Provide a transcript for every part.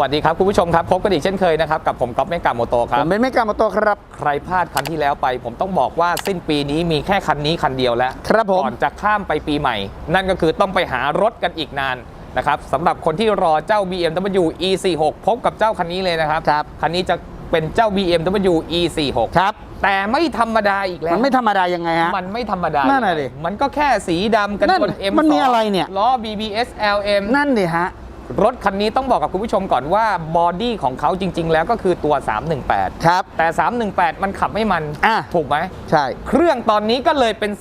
วัสดีครับ คุณผู้ชมครับ พบกันอีกเช่นเคยนะครับ กับผมก๊อฟเมกาโมโตคผรับมเป็นไม่กล้ามาตัวครับ ใครพลาดคันที่แล้วไป ผมต้องบอกว่าสิ้นปีนี้มีแค่คันนี้คันเดียวแล้วครับผมก่อนจะข้ามไปปีใหม่ นั่นก็คือต้องไปหารถกันอีกนานนะครับสำหรับคนที่รอเจ้า BMW E46 พบกับเจ้าคันนี้เลยนะครับครับคันนี้จะเป็นเจ้า BMW E46 ครับแต่ไม่ธรรมดาอีกแล้ว มันไม่ธรรมดายังไงฮะ มันไม่ธรรมดา นั่นน่ะดิมันก็แค่สีดำกันนั่นชน M2 มันมีอะไรเนี่ย ล้อ BBS LM นั่นดิฮะ รถคันนี้ต้องบอกกับคุณผู้ชมก่อนว่าบอดี้ของเขาจริง ๆ แล้วก็คือตัว 318 ครับ แต่ 318 มันขับไม่มัน อะ ถูกไหม ใช่ เครื่องตอนนี้ก็เลยเป็น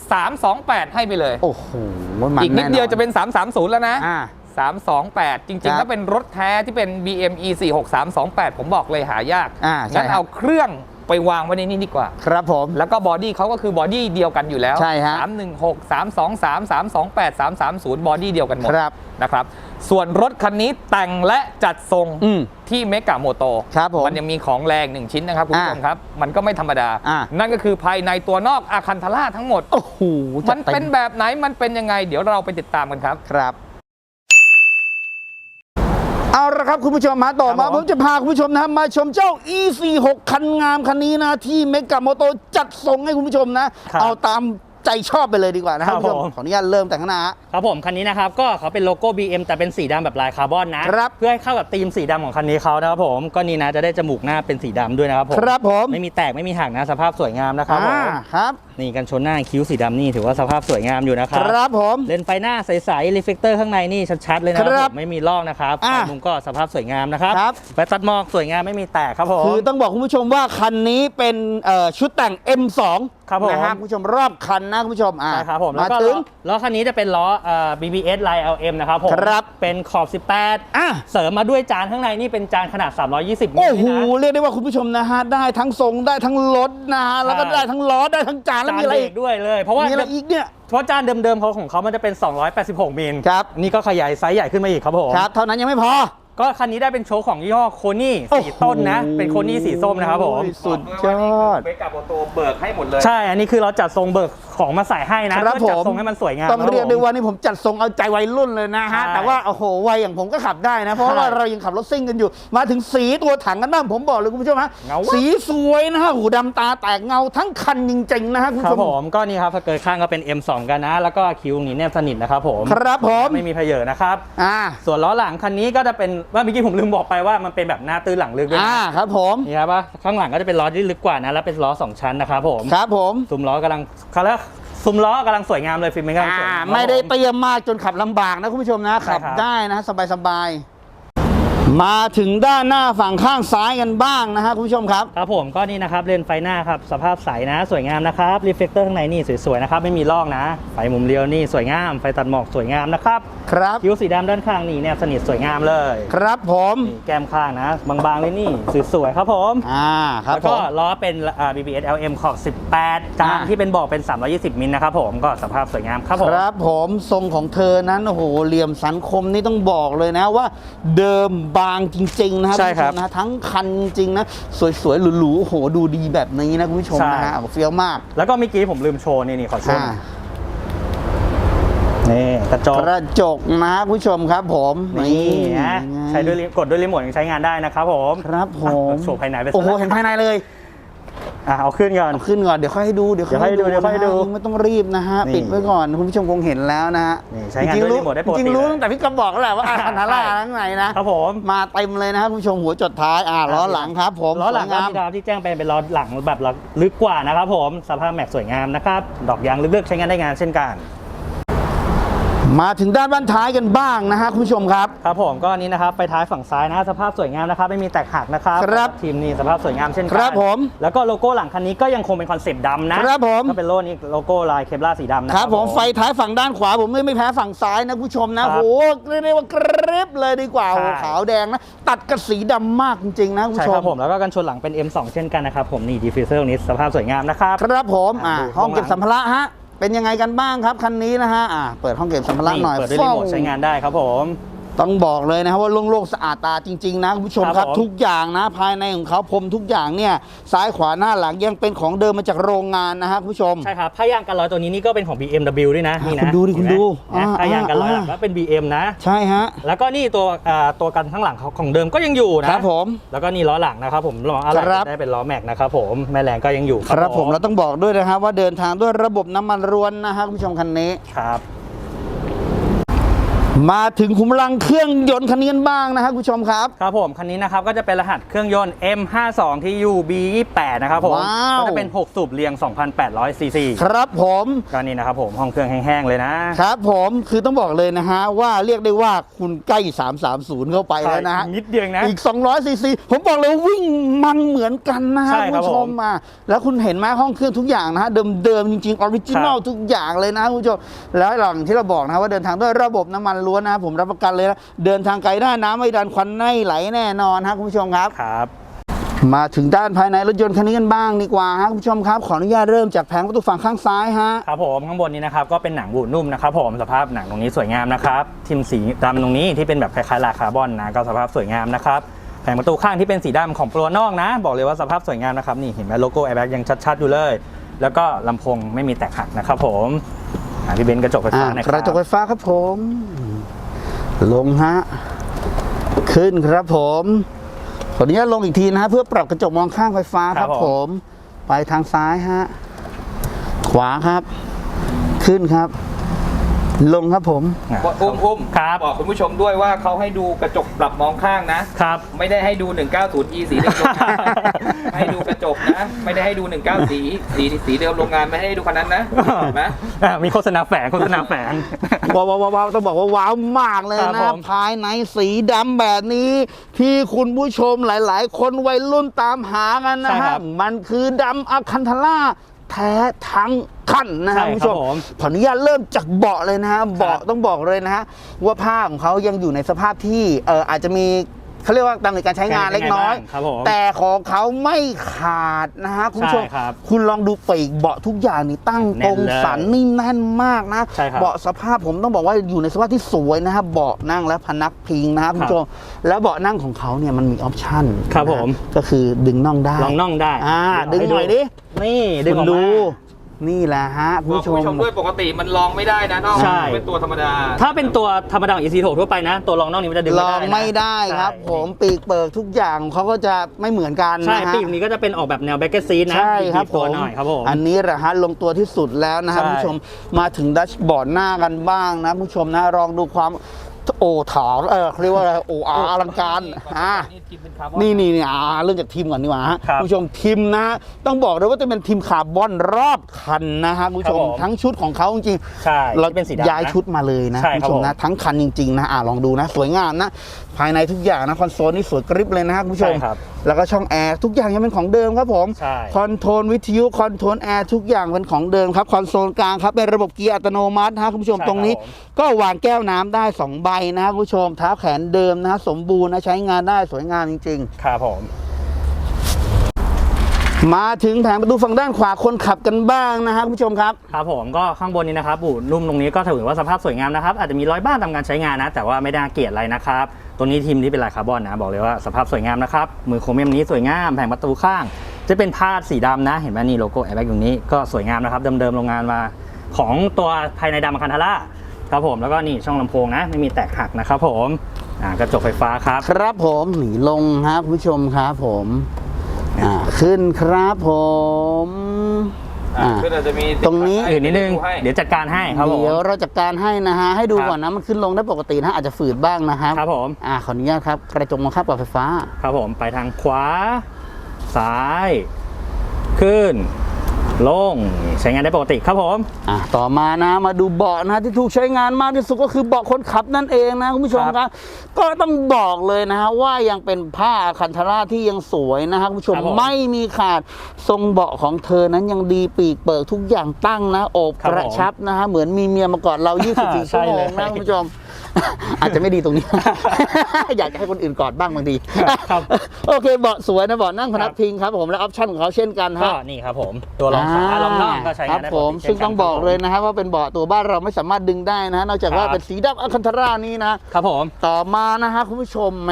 328 ให้ไปเลย โอ้โหมันอีกนิดเดียวจะเป็น 330 แล้วนะ อ่า 328 จริงครัๆบถ้าเป็นรถแท้ที่เป็น BM E46 328 ผมบอกเลยหายากอ่าใช่งั้นครับ เอาเครื่องไปวางไว้ในนี้ดีกว่า ครับผม แล้วก็บอดี้เขาก็คือบอดี้เดียวกันอยู่แล้วใช่ฮะ316 323 328 330 บอดี้เดียวกันหมดครับ นะครับ ส่วนรถคันนี้แต่งและจัดทรงอืมที่เมกาโมโตครับผมมันยังมีของแรงหนึ่งชิ้นนะครับคุณผู้ชมอ่าครับ มันก็ไม่ธรรมดา อ่านั่นก็คือภายในตัวนอกอาคันทล่าทั้งหมด โอ้โหจัมัดนต็เป็นแบบไหนมันเป็นยังไง เดี๋ยวเราไปติดตามกันครับ ครับ เอาละครับคุณผู้ชมมาต่อครัมาบผมผมจะพาคุณผู้ชมนะมาชมเจ้า E46 คันงามคันนี้นะที่เมกะโมโตจัดส่งให้คุณผู้ชมนะ ครับ เอาตาม ใจชอบไปเลยดีกว่านะครับครับคุณผู้ชมผม ขออนุญาตเริ่มแต่ข้างหน้าฮะครับผมคันนี้นะครับก็เขาเป็นโลโก้ BM แต่เป็นสีดำแบบลายคาร์บอนนะครับ เพื่อให้เข้ากับธีมสีดำของคันนี้เขานะครับผมก็นี่นะจะได้จมูกหน้าเป็นสีดำด้วยนะครับผมครับผมไม่มีแตกไม่มีหักนะสภาพสวยงามนะครับผม อ่าครับ นี่กันชนหน้าคิ้วสีดำนี่ถือว่าสภาพสวยงามอยู่นะคครับรับผม เลนส์ไฟหน้าใสๆรีเฟกเตอร์ข้างในนี่ชัดๆเลยนะคครัรับบผมไม่มีลอกนะครับอ่าไฟมุมก็สภาพสวยงามนะครับครับ ไฟตัดหมอกสวยงามไม่มีแตกครับผม คือต้องบอกคุณผู้ชมว่าคันนี้เป็นเอ่อชุดแต่ง M2 ครับผม นะฮะคุณผู้ชมรอบคันนะคุณผู้ชมอ่าใช่ครับผมมาแล้วก็ถึล้องล้อคันนี้จะเป็นล้อเอ่อ BBS ลาย LM นะครับผมครับ เป็นขอบ18อะเสริมมาด้วยจานข้างในนี่เป็นจานขนาด 320มิลโอ้ลิโหนะ เรียกได้ว่าคุณผู้ชมนะฮะได้ทั้งทรงได้ทั้งรถนะฮะแล้วก็ใช่ ได้ทั้งล้อได้ทั้งจานแล้วจานมีอะไรเบรอีกกด้วยเลย เพราะว่ามีอะไรอีกเนี่ยเพราะจานเดิมๆเขาของเขามันจะเป็น 286มิลครับนี่ก็ขยายไซส์ใหญ่ขึ้นมาอีกครับผมครับเท่านั้นยังไม่พอ ก็คันนี้ได้เป็นโชว์ของยี่ห้อโคนี่สีต้นนะ เป็นโคนี่สีส้มนะครับผมโอ้ยสุดยอดเมกาโมโตเบิกให้หมดเลย ใช่ อันนี้คือเราจัดทรงเบิกของมาใส่ให้นะครับเพื่อจัดผมทรงให้มันสวยงามต้องเรียกได้ว่านี่ผมจัดทรงเอาใจวัยรุ่นเลยนะฮะใช่แต่ว่าโอ้โหวัยอย่างผมก็ขับได้นะ เพราะว่าใช่เรายังขับรถซิ่งกันอยู่ มาถึงสีตัวถังกันบ้างผมบอกเลยคุณผู้ชมฮะเงาวะสีสวยนะฮะหูดำตาแตกเงาทั้งคันจริงๆนะฮะคุณครัผู้บชผมมก็นี่ครับถ้าเกิดข้างก็เป็น M2 กันนะ แล้วก็คิ้วนี้แนบสนิทนะครับผม ครับผมไม่มีเพเยอนะครับ อ่า ส่วนล้อหลังคันนี้ก็จะเป็นว่าเมื่อกี้ผมลืมบอกไปว่ามันเป็นแบบหน้าตื้นหลังลึกด้วยอ่านะครับผมนี่ครับว่าข้างหลังก็จะเป็นล้อที่ลึกกว่านะแล้วเป็นล้อสองชั้นนะครับผมครับผมซุ้มล้อกำลังเขาเรียกซุ้มล้อกำลังสวยงามเลยฟิล์มกำลังสวยอ่างามไม่ได้ครับผเตรียมมากจนขับลำบากนะคุณผู้ชมนะใช่ขับครับได้นะสบายๆมาถึงด้านหน้าฝั่งข้างซ้ายกันบ้างนะฮะคุณผู้ชมครับครับผมก็นี่นะครับเลนส์ไฟหน้าครับสภาพใสนะ สวยงามนะครับรีเฟกเตอร์ข้างในนี่สวยๆนะครับไม่มีลอกนะไฟมุมเรียวนี่สวยงามไฟตัดหมอกสวยงามนะครับ ครับคิ้วสีดำด้านข้างนี่แนบสนิทสวยงามเลย ครับผมนี่แก้มข้างนะ บางๆเลยนี่สวยๆครับผมอ่าครับแล้วผก็ม ล้อเป็นอ่า BBS LM ขอบ 18จานอ่า ที่เป็นบอกเป็น 320 มิลนะครับผมก็สภาพสวยงามครับผม ครับผมทรงของเธอนั้นโอ้โหเหลี่ยมสันคมนี่ต้องบอกเลยนะว่า เดิมบางจริง ๆ นะครับใช่ครับณผู้ชมนะทั้งคันจริงๆนะ สวย ๆ หรูๆโอ้โหดูดีแบบนี้นะ คุณผู้ชมใช่ นะฮะเฟี้ยวมาก แล้วก็เมื่อกี้ผมลืมโชว์นี่นี่ขอโชว์อ่าหน่อย นี่กระจกกระจกนะคุณผู้ชมครับผมนี่นะไงใช้ด้วยรีกดด้วยรีโมทยังใช้งานได้นะครับผมครับผมอะโชว์ภายในไปซะโอ้โหเห็นภายในเลยอะเอาขึ้นก่อนเอาขึ้นก่อนเดี๋ยวค่อยให้ดูเดี๋ยวเดี๋ยวค่อยให้ดูเดี๋ยวค่อยให้ดูนะฮะไม่ต้องรีบนะฮะนี่ปิดไว้ก่อนคุณผู้ชมคงเห็นแล้วนะฮะนี่ใช้งานจริด้วยๆรีโมทได้ปกติจริงๆรู้เลยตั้งแต่พี่กำบอกแล้วแหละว่าอาคันธาร่าใช่ข้างในนะครับผมมาเต็มเลยนะครับคุณผู้ชมหัวจดท้ายอ่าล้อหลังครับผมล้อหลังสวยก็งามมีดาวที่แจ้งไปเป็นล้อหลังแบบลึกกว่านะครับผมสภาพแม็กสวยงามนะครับดอกยางลึกๆใช้งานได้งานเช่นกัน มาถึงด้านบ้านท้ายกันบ้างนะฮะคุณผู้ชมครับ ครับผมก็อันนี้นะครับไฟท้ายฝั่งซ้ายนะสภาพสวยงามนะครับไม่มีแตกหักนะครับครับทีมนี้สภาพสวยงามเช่นกัครับผมแล้วก็โลโก้หลังคันนี้ก็ยังคงเป็นคอนเซปต์ดำนะครับผมก็เป็นโลนี้โลโก้ลายเคปลาสีดำนะคครัรับบผมไฟท้ายฝั่งด้านขวาผมไม่ไม่แพ้ฝั่งซ้ายนะคุณผู้ชมนะครับโอ้โหเรียกได้ว่ากริบเลยดีกว่าใช่โอ้โหขาวแดงนะตัดกับสีดำมากจริงๆนะคุณใช่ผู้ชครัมบผมแล้วก็กันชนหลังเป็น M2 เช่นกันนะครับผมนี่ดีฟิเซอร์นี้สภาพสวยงามนะครับครับผมอ่าดูห้องเก็บข้างหลังสัมภาระฮะ เป็นยังไงกันบ้างครับคันนี้นะฮะอ่าเปิดห้องเก็บสัมภาระหน่อย เปิดด้วยรีโมทใช้งานได้ครับผม ต้องบอกเลยนะครับว่าโล่งๆสะอาดตาจริง ๆ นะคุณผู้ชมครับครับผม ทุกอย่างนะภายในของเขาพรมทุกอย่างเนี่ยซ้ายขวาหน้าหลังยังเป็นของเดิมมาจากโรงงานนะฮะคุณผู้ชม ใช่ครับผ้ายางกันรอยตัวนี้นี่ก็เป็นของ BMW ด้วยนะนี่นะคุณดูดิคุณดูเห็นไหมอ่าผ้ายางกันรอยหลังอ่า ก็เป็น BM นะ ใช่ฮะแล้วก็นี่ตัวอ่าตัวกันข้างหลังเขาของเดิมก็ยังอยู่นะ ครับผม แล้วก็นี่ล้อหลังนะครับผมล้ออะไรครับ ได้เป็นล้อแม็กนะครับผมแม่แรงก็ยังอยู่ครับผมเราต้องบอกด้วยนะครับว่าเดินทางด้วยระบบน้ำมันรวนนะฮะคุณผู้ชมคันนี้ ครับ มาถึงขุมพลังเครื่องยนต์คันนี้กันบ้างนะฮะคุณผู้ชมครับ ครับผมคันนี้นะครับก็จะเป็นรหัสเครื่องยนต์ M52 ที่ UB28 นะครับผมว้าว ก็จะเป็น 6 สูบเรียง 2,800ซีซีครับผมก็นี่นะครับผมห้องเครื่องแห้งๆเลยนะ ครับผมคือต้องบอกเลยนะฮะว่าเรียกได้ว่าคุณใกล้ 330 เข้าไปแล้วนะฮะนิดเดียวเองนะ อีก 200ซีซีผมบอกเลยว่าวิ่งมันเหมือนกันนะฮะใช่คุณครับผู้ชมผมมาแล้วคุณเห็นไหมห้องเครื่องทุกอย่างนะฮะเดิมๆจริงๆออริจินอลครับ ทุกอย่างเลยนะคุณผู้ชมแล้วหลังที่เราบอกนะฮะว่าเดินทางด้วยระบบน้ำมันล้วนนะผมรับประกันเลยนะเดินทางไกลได้น้ำไม่ดันควันไม่ไหลแน่นอนฮะคุณผู้ชมครับ ครับ มาถึงด้านภายในรถยนต์คันนี้กันบ้างดีกว่าฮะคุณผู้ชมครับ ขออนุญาตเริ่มจากแผงประตูฝั่งข้างซ้ายฮะ ครับผมข้างบนนี้นะครับก็เป็นหนังบูดนุ่มนะครับผมสภาพหนังตรงนี้สวยงามนะครับทิมสีดำตรงนี้ที่เป็นแบบคล้ายๆลาคาร์บอนนะก็สภาพสวยงามนะครับแผงประตูข้างที่เป็นสีดำของตัวนอกนะ บอกเลยว่าสภาพสวยงามนะครับนี่เห็นไหมโลโก้แอร์แบ็กยังชัดๆอยู่เลย แล้วก็ลำโพงไม่มีแตกหักนะครับผมอะพี่เบนซ์กระจกไฟอ่าฟ้าหนะคกรับ ระจกไฟฟ้าครับผม ลงฮะ ขึ้นครับผมขออนุญาตลงอีกทีนะฮะเพื่อปรับกระจกมองข้างไฟฟ้าครับผมไปทางซ้ายฮะ ขวาครับ ขึ้นครับ ลงครับผมอะอุ้มอุ้มครับ บอกคุณผู้ชมด้วยว่าเขาให้ดูกระจกปรับมองข้างนะ ครับ ไม่ได้ให้ดู 190e สีเดิมโรงงานให้ดูกระจกนะ ไม่ได้ให้ดู 19 สีสีสีเดิมโรงงานไม่ให้ดูคันนั้นนะเห็นไหมอะมีโฆษณาแฝงโฆษณาแฝง ว้าวว้าวว้าวต้องบอกว่าว้าวมากเลยครันะบผมภายในสีดำแบบนี้ ที่คุณผู้ชมหลาย ๆ คนวัยรุ่นตามหากันนะใช่คฮะรับมันคือดำอาคันทาร่าแท้ทั้ง คันนะใช่ฮะครับคุณผู้ชมผมขออนุญาตเริ่มจากเบาะเลยนะฮะเบาะต้องบอกเลยนะฮะว่าผ้าของเขายังอยู่ในสภาพที่เอออาจจะมีเขาเรียกว่าตามในการใช้งานเล็กน้อยครับผมแต่ของเขาไม่ขาดนะฮะคุณผู้ชมใช่ครับคุณลองดูปีกเบาะทุกอย่างนี่ตั้งตรงแน่นเลยสันนี่แน่นมากนะใช่ครับเบาะสภาพผมต้องบอกว่าอยู่ในสภาพที่สวยนะครับเบาะนั่งและพนักพิงนะครับคุณผู้ชมแล้วเบาะนั่งของเขาเนี่ยมันมีออปชั่นครับนะฮะผมก็คือดึงน่องได้ลองน่องได้อ่าดึงหน่อยดินี่ดึงอคุอกณมาดู นี่แหละฮะคุณบอกผู้ชคุณม ผู้ชมด้วยปกติมันลองไม่ได้นะนอกใช่ เป็นตัวธรรมดาถ้าเป็นตัวธรรมดาของ EC6 ทั่วไปนะ ตัวรองน่องนี้มันจะดึงลไม่อได้งนะไม่ได้ครับใช่ผมปีกเปิกทุกอย่างเขาก็จะไม่เหมือนกันใช่นะฮะ ปีกนี้ก็จะเป็นออกแบบแนวแบ็กเกอร์ซีนะใช่ครับบีผตัวมหน่อยครับผม อันนี้แหละฮะลงตัวที่สุดแล้วนะครับใช่คุณผู้ชมมาถึงดัชบอร์ดหน้ากันบ้างนะคุณผู้ชมนะลองดูความ โอถางเออเขาเรียกว่าอะไรโออาอลังการอ่านี่ทีมเป็นคาร์บอนนี่นี่นี่อ่าเริ่มจากทีมก่อนดีกว่าฮะครับณผู้ชมทีมนะต้องบอกเลยว่าจะเป็นทีมคาร์บอนรอบคันนะฮะคุณผู้ชมครับผมทั้งชุดของเขาจริงใช่ๆเราที่เป็นสีดำนะย้ายชุดมาเลยนะใช่คุณครับผู้ชมนะผมทั้งคันจริงๆนะอ่าลองดูนะ สวยงามนะ ภายในทุกอย่างนะคอนโซลนี่สวยกริบเลยนะฮะคุณผู้ชมใช่ครับแล้วก็ช่องแอร์ทุกอย่างยังเป็นของเดิมครับผมใช่ คอนโทรลวิทยุคอนโทรลแอร์ทุกอย่างเป็นของเดิมครับคอนโซลกลางครับเป็นระบบเกียร์อัตโนมัตินะฮะคุณผู้ชมใช่ตรงนี้ ครับผม ก็วางแก้วน้ำได้สองใบนะฮะคุณผู้ชมเท้าแขนเดิมนะฮะสมบูรณ์นะใช้งานได้สวยงามจริง ๆ ครับผม มาถึงแผงประตูฝั่งด้านขวาคนขับกันบ้างนะครับคุณผู้ชมครับ ครับผมก็ข้างบนนี้นะครับบูดนุ่มตรงนี้ก็ถือว่าสภาพสวยงามนะครับ อาจจะมีรอยบ้างตามการใช้งานนะ แต่ว่าไม่ได้น่าเกลียดอะไรนะครับ ตัวนี้ทีมที่เป็นลายคาร์บอนนะ บอกเลยว่าสภาพสวยงามนะครับ มือโครเมียมนี้สวยงาม แผงประตูข้าง จะเป็นพาดสีดำนะ เห็นไหมนี่โลโก้แอร์แบ็กตรงนี้ก็สวยงามนะครับ เดิมๆโรงงานมาของตัวภายในดำคันทาร่าครับผมแล้วก็นี่ช่องลำโพงนะ ไม่มีแตกหักนะครับผมอ่ากระจกไฟฟ้าครับ ครับผมหนีลงครับคุณผู้ชมครับผมอ่าขึ้นครับผม อ่าอ่า ก็จะมีตรงนี้ให้อื่นนิดนึง ให้เดี๋ยวจัดการให้ครับผม เดี๋ยวเราจัดการให้นะฮะ ให้ดูครับ ก่อนนะมันขึ้นลงได้ปกตินะอาจจะฝืดบ้างนะครับครับผม อ่าขออนุญาตครับกระจกมองข้างปรับไฟฟ้า ครับผมไปทางขวา ซ้าย ขึ้น โล่งใช้งานได้ปกติครับผมอะต่อมานะมาดูเบาะนะที่ถูกใช้งานมากที่สุดก็คือเบาะคนขับนั่นเองนะคุณผู้ชมครับครับ ก็ต้องบอกเลยนะฮะว่ายังเป็นผ้าคันธาราที่ยังสวยนะฮะคุณผู้ชมครับผมไม่มีขาดทรงเบาะของเธอนั้นยังดีปีกเปิดทุกอย่างตั้งนะโอบครับกระชับนะฮะเหมือนมีเมียมาก่อนเรา 24ใช่ชั่วโมเลยงนะคุณผู้ชม อาจจะไม่ดีตรงนี้ อยากจะให้คนอื่นกอดบ้างบางทีครับโอเคเบาะสวยนะเบาะนั่งพนักพิงครับผมและออปชั่นของเขาเช่นกันก็ฮะนี่ครับผมตัวรองขาลองน่องก็ใช้ครังานได้ผปกมติซึ่งต้องบอกเลยนะครับว่าเป็นเบาะตัวบ้านเราไม่สามารถดึงได้นะนอกจากว่าครับเป็นสีดำอัลคันธารานี้นะครับผมต่อมานะฮะคุณผู้ชมแหม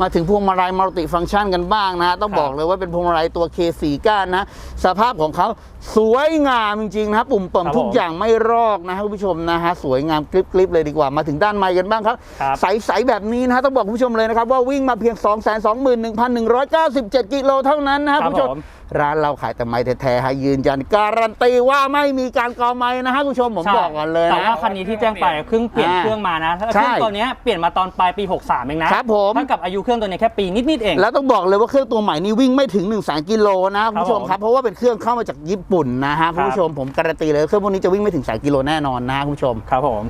มาถึงพวงมาลัยมัลติฟังก์ชันกันบ้างนะต้องครับบอกเลยว่าเป็นพวงมาลัยตัว K4 ก้านนะ สภาพของเขาสวยงามจริงๆนะปุ่มเปิ่มครับทุกอย่างไม่รอกนะฮะคุณผู้ชมนะฮะสวยงามกริบๆเลยดีกว่ามาถึงด้านไมค์กันบ้างครับ ครับ ใสๆแบบนี้นะฮะต้องบอกคุณผู้ชมเลยนะครับ ว่าวิ่งมาเพียง 221,197 กิโลเท่านั้นนะฮะคคุรับณผู้ชมผมร้านเราขายแต่ไม้แท้ๆให้ยืนยันการันตีว่าไม่มีการกอไม้นะฮะคุณผู้ชมผมใช่บอกก่อนเลยแต่นะ ว่าคันนี้ที่แจ้งไปเครื่องเปลี่ยนอ่าเครื่องมานะถ้าใช่เครื่องตัวเนี้ยเปลี่ยนมาตอนปลายปี 63 เองนะครับผม เท่ากับอายุเครื่องตัวเนี้ยแค่ปีนิดๆเอง แล้วต้องบอกเลยว่าเครื่องตัวใหม่นี้วิ่งไม่ถึง1นึ่งแสนกิโลนะคุณผู้ชมครับเพราะว่าเป็นเครื่องเข้ามาจากญี่ปุ่นนะฮะคุณผู้ชมผมการันตีเลยเครื่องพวกนี้จะวิ่งไม่ถึงแสนกิโลแน่นอนนะคุณผู้ชม ครับผม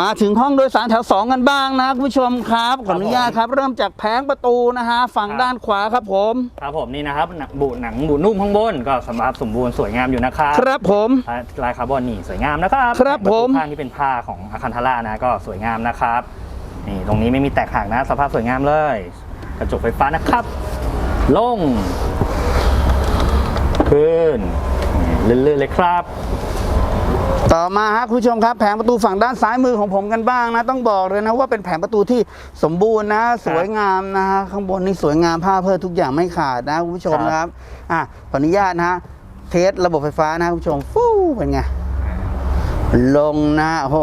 มาถึงห้องโดยสารแถว 2 กันบ้างนะคุณผู้ชมครับ ขออนุญาตครับ เริ่มจากแผงประตูนะฮะฝั่งครับด้านขวาครับผม ครับผมนี่นะครับหนังบุหนังบุนุ่มข้างบนก็สำหรับสมบูรณ์สวยงามอยู่นะครับครับผมลายคาร์บอนนี่สวยงามนะครับครับผมผ้าที่เป็นผ้าของอาคันทาร่านะก็สวยงามนะครับนี่ตรงนี้ไม่มีแตกหักนะ สภาพสวยงามเลย กระจกไฟฟ้านะครับ ลง ขึ้นนี่ลื่นๆเลยครับ ต่อมาฮะคุณผู้ชมครับแผงประตูฝั่งด้านซ้ายมือของผมกันบ้างนะ ต้องบอกเลยนะว่าเป็นแผงประตูที่สมบูรณ์นะ สวยงามนะฮะข้างบนนี่สวยงามผ้าเพื่อทุกอย่างไม่ขาดนะคุณผู้ชมครับนะครับอะขออนุญาตนะฮะเทสระบบไฟฟ้านะคุณผู้ชมฟู้เป็นไงลงนะโอ้โห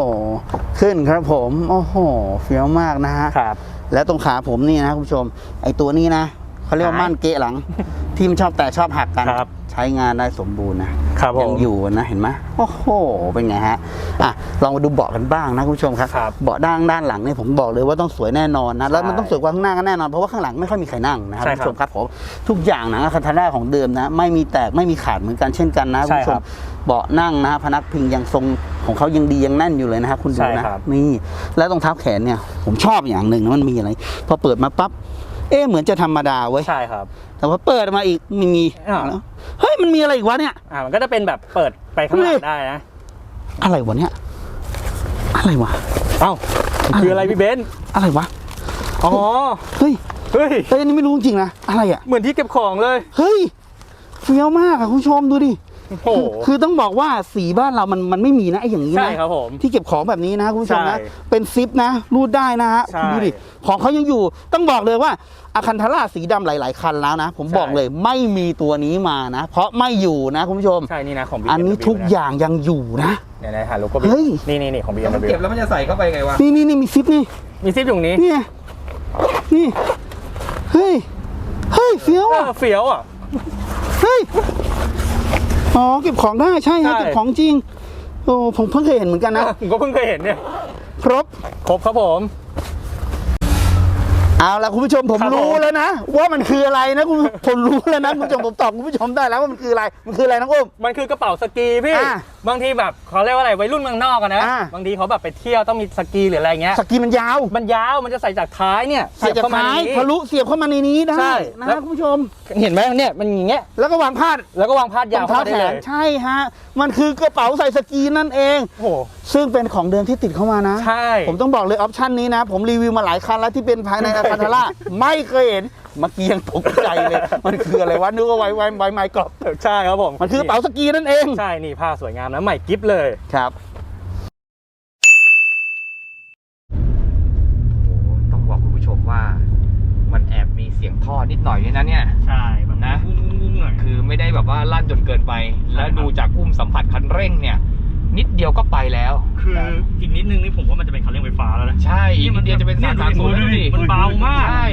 ขึ้นครับผมโอ้โหเฟี้ยวมากนะฮะครับ แล้วตรงขาผมนี่นะคุณผู้ชม ไอตัวนี้นะเขาเรียกว่าหายม่านเกะหลัง ที่มันชอบแต่ชอบหักกันครับใช้งานได้สมบูรณ์นะ ครับผมยังอยู่นะเห็นไหมโอ้โหเป็นไงฮะอะลองมาดูเบาะกันบ้างนะคุณผู้ชมครับครับเบาะด้านด้านหลังเนี่ยผมบอกเลยว่าต้องสวยแน่นอนนะแล้วมันใช่ต้องสวยกว่าข้างหน้าก็แน่นอนเพราะว่าข้างหลังไม่ค่อยมีใครนั่งนะครับใช่คุณครับผู้ชมครับผมทุกอย่างหนังอะคันธาร่าของเดิมนะ ไม่มีแตกไม่มีขาดเหมือนกันเช่นกันนะคุณผู้ชใช่ครัมบเบาะนั่งนะฮะพนักพิงยังทรงของเขายังดียังแน่นอยู่เลยนะครับคุณดูใช่นะครับ นี่แล้วตรงเท้าแขนเนี่ยผมชอบอย่างหนึ่งนะมันมีอะไร พอเปิดมาปั๊บ เอ๊ะเหมือนจะธรรมดาเว้ยใช่ครับ แต่ว่าเปิดมาอีกมีมีอ่าแล้วเฮ้ยมันมีอะไรอีกวะเนี่ย อ่ามันก็จะเป็นแบบเปิดไปข้างหลัเฮ้งยได้นะ อะไรวะเนี่ย อะไรวะ เอ้ามันคืออะไรพี่เบนซ์อะไรวะ อ๋อ เฮ้ยเฮ้ย เฮ้ยอันนี้ไม่รู้จริงๆนะ อะไรอะ เหมือนที่เก็บของเลย เฮ้ยเฟี้ยวมากอะคุณผู้ชมดูดิ โอ้โห คือคือต้องบอกว่าสีบ้านเรามันมันไม่มีนะไอ้อย่างนี้นะใช่ครับผมที่เก็บของแบบนี้นะคุณผู้ชมนะ ใช่เป็นซิปนะรูดได้นะฮะใช่คุณดูดิของเขายังอยู่ ต้องบอกเลยว่าอาคันทาร่าสีดำหลาย ๆ คันแล้วนะ ผมใช่ บอกเลยไม่มีตัวนี้มานะ เพราะไม่อยู่นะคุณผู้ชม ใช่นี่นะของ BMW อันนี้ทุกอย่างยังอยู่นะ เนี่ยนะหาโลโก้เฮ้ย นี่นี่นี่ของ แล้วมัน BMW เก็บแล้วมันจะใส่เข้าไปไงวะ นี่นี่นี่มีซิปนี่ มีซิปอยู่ตรงนี้นี่ไงนี่ เฮ้ย เฮ้ยเฟี้ยวเออะ อเฟี้ยวอะ เฮ้ย อ๋อเก็บของได้ใช่ฮะใช่ เก็บของจริง โอ้ผมเพิ่งเคยเห็นเหมือนกันนะ ผมก็เพิ่งเคยเห็นเนี่ย ครบ ครบครับผม เอาละคุณผู้ชมผมครับผมรู้แล้วนะ ว่ามันคืออะไรนะคุณผมรู้แล้วนะคุณผู้ชมผมตอบคุณผู้ชมได้แล้วว่ามันคืออะไรมันคืออะไรน้องอุ้มมันคือกระเป๋าสกีพี่อ่าบางทีแบบเขาเรียกว่าอะไรวัยรุ่นเมืองนอกอะนะอ่าบางทีเขาแบบไปเที่ยวต้องมีสกีหรืออะไรเงี้ยสกีมันยาว มันยาวมันจะใส่จากท้ายเนี่ยใส่จากเข้ามาท้ายในนี้ทะลุเสียบเข้ามาในนี้ได้ใช่นะแล้วคุณผู้ชมเห็นไหมเนี่ยมันอย่างเงี้ยแล้วก็วางพาดแล้วก็วางพาดรยาอวงเท้าเข้ามาแขได้เลนยใช่ฮะมันคือกระเป๋าใส่สกีนั่นเองโอ้โห ซึ่งเป็นของเดิมที่ติดเข้ามานะ ใช่ ผมต้องบอกเลยออปชันนี้นะ ผมรีวิวมาหลายคันแล้วที่เป็นภายในอาคาทาร่าไม่เคยเห็นเมื่อกี้ยังตกใจเลย มันคืออะไรวะนึกว่าไว้ไว้ไว้ไม้กรอบใช่ครับผมมันคือกระเป๋าสกีนั่นเองใช่นี่ผ้าสวยงามนะใหม่กิฟเลยครับต้องบอกคุณผู้ชมว่า มันแอบมีเสียงท่อนิดหน่อยด้วยนะเนี่ยใช่แบบนะงุ้งงุ้งหน่อยคือไม่ได้แบบว่าลั่นจนเกินไปใช่แล้วครับดูจากอุ้มสัมผัสคันเร่งเนี่ย นิดเดียวก็ไปแล้ว คืออีกนิดนึงนี่ผมว่ามันจะเป็นคันเร่งไฟฟ้าแล้วนะใช่อีกนิดเดียวจะเป็นเนี่สายมสามศูนย์ดูแล้วดิดิมันเบามากใช่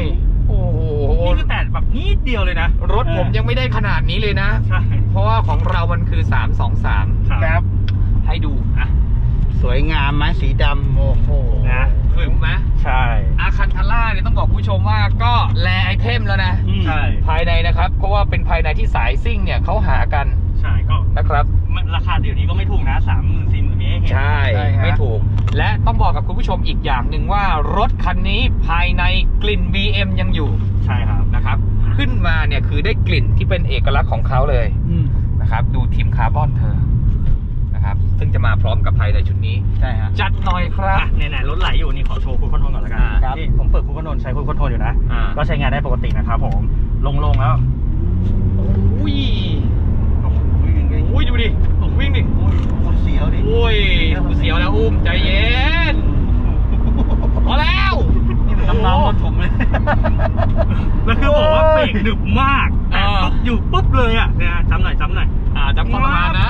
โอ้โหนี่คือแต่แบบนิดเดียวเลยนะ รถผมยังไม่ได้ขนาดนี้เลยนะ ใช่ เพราะว่าของเรามันคือ323ครับ ให้ดูอะสวยงามไหมสีดำโอ้โหนะถึงไหมใช่อาคันทาร่าเนี่ยต้องบอกคุณผู้ชมว่าก็แลไอเทมแล้วนะอืมใช่ภายในนะครับเพราะว่าเป็นภายในที่สายซิ่งเนี่ยเขาหากัน ใช่ก็นะครับ ราคาเดี๋ยวนี้ก็ไม่ถูกนะสามหมื่นสี่หมื่นมีให้เห็นใช่ฮะ ไม่ถูก และต้องบอกกับคุณผู้ชมอีกอย่างหนึ่งว่ารถคันนี้ภายในกลิ่น BM ยังอยู่ใช่ครับ นะครับ ขึ้นมาเนี่ยคือได้กลิ่นที่เป็นเอกลักษณ์ของเขาเลยนะครับ ดูทีมคาร์บอนเธอนะครับ ซึ่งจะมาพร้อมกับภายในชุดนี้ ใช่ฮะจัดหน่อยครัอะบไหนๆรถไหลอยู่นี่ขอโชว์คูคอนโทรลก่อนละกันอ่าครับ นี่ผมเปิดคูคอนโทรลใช้คูคอนโทรลอยู่นะ อ่าก็ใช้งานได้ปกตินะครับผม ลงๆแล้ว อุ้ย อุ้ยดูดิวิ่งดิคนเสียวดิโอ้ยเสียวแล้วอุ้มใจเย็นพอแล้วนี่มันน้ำๆรถผมเลยแล้วคือบอกว่าเบรกหนึบมากแต่ปุ๊บอยู่ปุ๊บเลยอะเนี่ยจำหน่อยจำหน่อยอ่าจำความประมาณนะ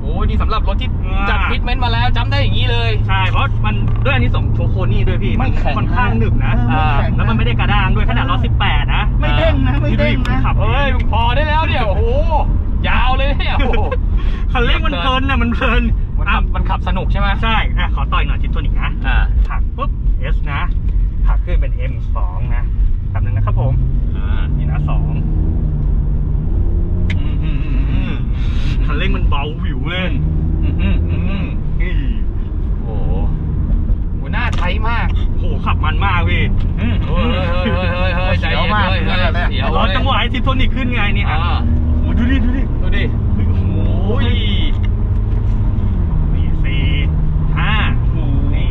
โอ้ยนี่สำหรับรถที่จัดฟิตเมนต์มาแล้วจำได้อย่างนี้เลยใช่เพราะมันด้วยอันนี้ส่งโชโคนี่ด้วยพี่มันค่อนข้างหนึบนะแล้วมันไม่ได้กระด้างด้วยขนาดล้อ18นะไม่เด้งนะไม่เด้งนะขับเอ้ยพอได้แล้วเนี่ยโอ้โหยาวเลยเนี่ยโอ้โห คันเร่งมันเพลินนะมันเพลินมันอะขับมันขับสนุกใช่ไหมใช่อะขอต่อยหน่อยทิปโทนิกนะอ่าถักปุ๊บ S นะถักขึ้นเป็น M2 นะคำนึงนะครับผม อ่านี่นะสองอืมอืมอืมอืมคันเร่งมันเบาหวิวเลยอืมอืมอืมอืมนี่โอ้โหหัวหน้าใช้มากโหขับมันมากพี่อืมเฮ้ยเฮ้ยเฮ้ยเฮ้ยเฮ้ยใจเย็นเฮ้ยเฮ้ยเสียวรอเลยจังหวะไอ้ทิปโทนิกขึ้นไงนี่อ่าอะโอ้ดูดิดูดิดูดิ โอ้ยนี่สี่ห้านี่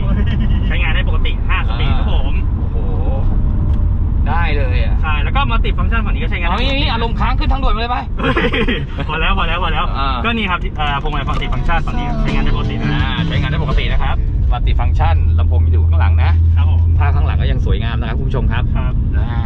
ใช้งานได้ปกติ5สปีดครับผมโอ้โห ได้เลยอะใช่แล้วก็มัลติฟังก์ชันฝั่งนี้ก็ใช้งานเอาได้อย่างนี้อารมณ์ค้างขึ้นทางด่วนไปเลยไปเฮ้ยพอแล้วพอแล้วพอแล้ว อ่า ก็นี่ครับที่เอ่อพวงมาลัยมัลติฟังก์ชันฝั่งนี้ใช้งานได้ปกตินะอ่าใช้งานได้ปกตินะครับมัลติฟังก์ชันลำโพงอยู่ข้างหลังนะครับผมภาพข้างหลังก็ยังสวยงามนะครับคุณผู้ชมครับครับอ่า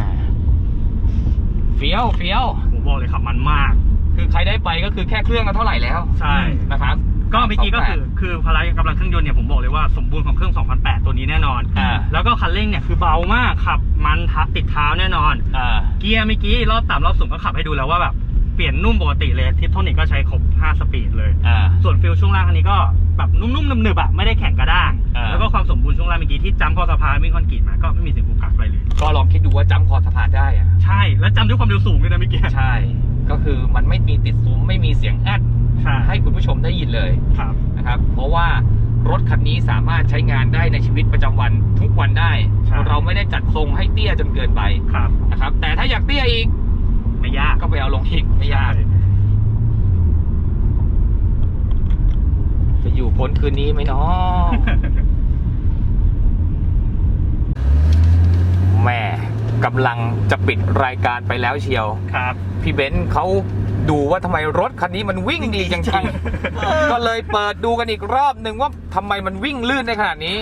เฟี้ยวเฟี้ยวผมบอกเลยขับมันมาก คือใครได้ไปก็คือแค่เครื่องก็เท่าไหร่แล้วใช่ นะครับ ก็เมื่อกี้ก็คือคือพละกำลังเครื่องยนต์เนี่ยผมบอกเลยว่าสมบูรณ์ของเครื่อง 2008 ตัวนี้แน่นอน อ่า แล้วก็คันเร่งเนี่ยคือเบามากขับมันทับติดเท้าแน่นอน อ่า เกียร์เมื่อกี้รอบต่ำรอบสูงก็ขับให้ดูแล้วว่าแบบเปลี่ยนนุ่มปกติเลยทิปโทนิกก็ใช้ครบ 5 สปีดเลย อ่า ส่วนฟิลช่วงล่างคันนี้ก็แบบนุ่มๆหนึบๆอะไม่ได้แข็งกระด้าง อ่า แล้วก็ความสมบูรณ์ช่วงล่างเมื่อกี้ที่จำคอสะพานวิ่งคอนกรีตมาก็ไม่มีสิ่งกุกกักอะไรเลย ก็ลองคิดดูว่าจำคอสะพานได้อะใช่ แล้วจำด้วยความเร็วสูงด้วยนะเมื่อกี้ ใช่ ก็คือมันไม่มีติดซุ้มไม่มีเสียงแอดใช่ให้คุณผู้ชมได้ยินเลยครับนะครับ เพราะว่ารถคันนี้สามารถใช้งานได้ในชีวิตประจำวันทุกวันได้ใช่เราไม่ได้จัดทรงให้เตี้ยจนเกินไปครับนะครับ แต่ถ้าอยากเตี้ยอีกไม่ยากก็ไปเอาลงอีกไม่ยากจะอยู่พ้นคืนนี้ไหมเนาะแม่ กำลังจะปิดรายการไปแล้วเชียว ครับ พี่เบนซ์เขาดูว่าทำไมรถคันนี้มันวิ่งดีจังๆก็เลยเปิดดูกันอีกรอบหนึ่งว่าทำไมมันวิ่งลื่นได้ขนาดนี้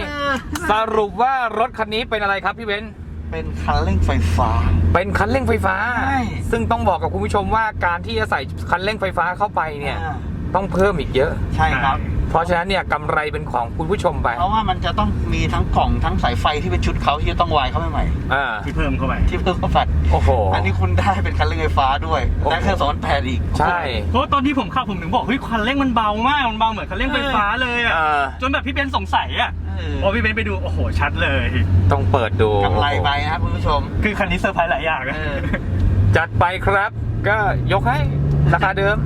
สรุปว่ารถคันนี้เป็นอะไรครับพี่เบนซ์เป็นคันเร่งไฟฟ้า เป็นคันเร่งไฟฟ้า ใช่ ซึ่งต้องบอกกับคุณผู้ชมว่าการที่จะใส่คันเร่งไฟฟ้าเข้าไปเนี่ย ต้องเพิ่มอีกเยอะ ใช่ครับ เพราะฉะนั้นเนี่ยกำไรเป็นของคุณผู้ชมไป เพราะว่ามันจะต้องมีทั้งกล่องทั้งสายไฟที่เป็นชุดเขาที่จะต้องวายเข้าไปใหม่อ่า ที่เพิ่มเข้าไปที่เพิ่มเข้าไปโอ้โห อันนี้คุณได้เป็นคันเร่งไฟฟ้าด้วยโอ้โหและเครื่องสองพันแปดอีกใช่ เพราะว่าตอนที่ผมขับผมถึงบอกเฮ้ยคันเร่งมันเบามากมันเบาเหมือนคันเร่งไฟฟ้าเลยอะเออ จนแบบพี่เบนซ์สงสัยอะเออพอพี่เบนซ์ไปดูโอ้โหชัดเลย ต้องเปิดดูกำไรไปนะครับคุณผู้ชม คือคันนี้เซอร์ไพรส์หลายอย่างนะ เออ จัดไปครับ ก็ยกให้ราคาเดิม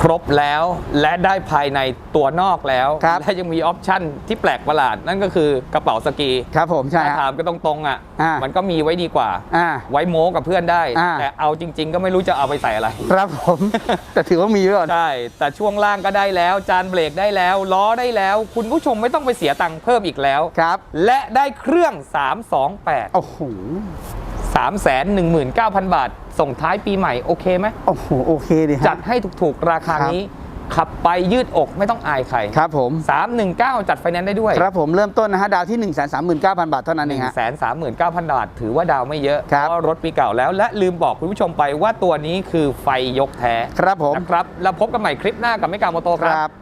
ครบแล้ว และได้ภายในตัวนอกแล้ว ครับและยังมีออปชั่นที่แปลกประหลาด นั่นก็คือกระเป๋าสกีครับผมใช่ถ้าฮะถามก็ตรงๆอะอ่ามั มันก็มีไว้ดีกว่า อ่า ไว้โม้กับเพื่อนได้ อ่า แต่เอาจริง ๆ ก็ไม่รู้จะเอาไปใส่อะไร ครับผม แต่ถือว่ามีไว้ก่อน ใช่ แต่ช่วงล่างก็ได้แล้ว จานเบรกได้แล้ว ล้อได้แล้ว คุณผู้ชมไม่ต้องไปเสียตังค์เพิ่มอีกแล้ว ครับ และได้เครื่อง 328 โอ้โห 319,000 บาท ส่งท้ายปีใหม่โอเคไหมโอ้โหโอเคดีฮะจัดให้ถูกๆ ราคานี้ ขับไปยืดอกไม่ต้องอายใครครับผม 319 จัดไฟแนนซ์ได้ด้วยครับผมเริ่มต้นนะฮะดาวที่ 1 3 9 0 0 0 บาทเท่านั้นเองฮะ 1 3 9 0 0 0 บาท ถือว่าดาวไม่เยอะครับเพราะรถปีเก่าแล้ว และลืมบอกคุณผู้ชมไปว่าตัวนี้คือไฟยกแท้ ครับผมนะครับแล้วพบกันใหม่คลิปหน้ากับไม่กาวโมโตคครัรับบ